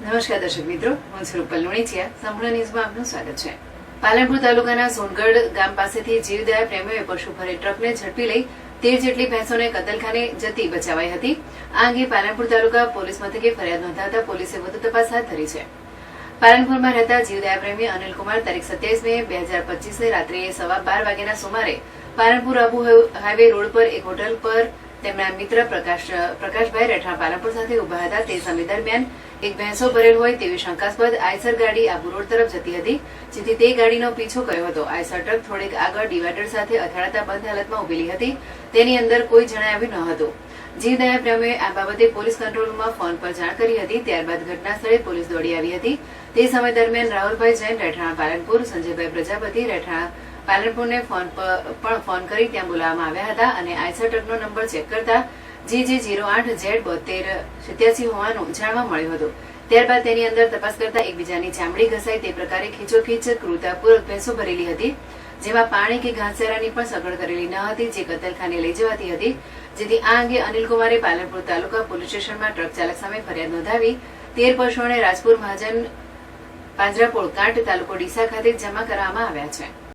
નમસ્કાર દર્શક મિત્રો, હું છું રૂપલ લુણીચિયા. સંપૂર્ણ ન્યૂઝમાં આપનું સ્વાગત છે. પાલનપુર તાલુકાના સોનગઢ ગામ પાસેથી જીવદયા પ્રેમીઓએ પશુ ભરે ટ્રકને ઝડપી લઈ તેર જેટલી ભેંસોને કતલખાને જતી બચાવાઈ હતી. આ અંગે પાલનપુર તાલુકા પોલીસ મથકે ફરિયાદ નોંધાતા પોલીસે વધુ તપાસ હાથ ધરી છે. પાલનપુરમાં રહેતા જીવદયા પ્રેમી અનિલકુમાર તારીખ સત્યાવીસ મે બે હજાર પચીસને રાત્રે સવા બાર વાગ્યાના સુમારે પાલનપુર આબુ હાઈવે રોડ પર એક હોટલ પર તેમના મિત્ર પ્રકાશ, પ્રકાશભાઈ રહેઠાણ પાલનપુર સાથે ઊભા હતા. તે સમય દરમિયાન એક ભેંસો ભરેલ હોય તેવી શંકાસ્પદ આયસર ગાડી આબુ રોડ તરફ જતી હતી, જેથી તે ગાડીનો પીછો કર્યો હતો. આયસર ટ્રક થોડીક આગળ ડિવાઈડર સાથે અથડાતા બંધ હાલતમાં ઉભેલી હતી. તેની અંદર કોઈ જણાવ્યું ન હતું. જીવદયા પ્રેમીએ આ બાબતે પોલીસ કંટ્રોલ રૂમમાં ફોન પર જાણ કરી હતી. ત્યારબાદ ઘટના સ્થળે પોલીસ દોડી આવી હતી. તે સમય દરમિયાન રાહુલભાઈ જૈન રહેઠાણા પાલનપુર, સંજયભાઈ પ્રજાપતિ રહેઠાણ પાલનપુરને ફોન પર પણ ફોન કરી ત્યાં બોલાવવામાં આવ્યા હતા અને ટ્રકનો નંબર ચેક કરતા જી જી જીરો આઠ ઝેડ બોતેર સિત્યાસી હોવાનું જાણવા મળ્યું હતું. ત્યારબાદ તેની અંદર તપાસ કરતા એકબીજાની ચામડી ઘસાય તે પ્રકારે ખીચોખીચ ક્રૂરતાપૂર્વક ભેંસો ભરેલી હતી, જેમાં પાણી કે ઘાસચારાની પણ સગવડ કરેલી ન હતી, જે કતલખાને લઈ જવાતી હતી. જેથી આ અંગે અનિલકુમારે પાલનપુર તાલુકા પોલીસ સ્ટેશનમાં ટ્રક ચાલક સામે ફરિયાદ નોંધાવી તેર પશુઓને રાજપુર મહાજન પાંજરાપોળ કાંઠ તાલુકો ડીસા ખાતે જમા કરવામાં આવ્યા છે.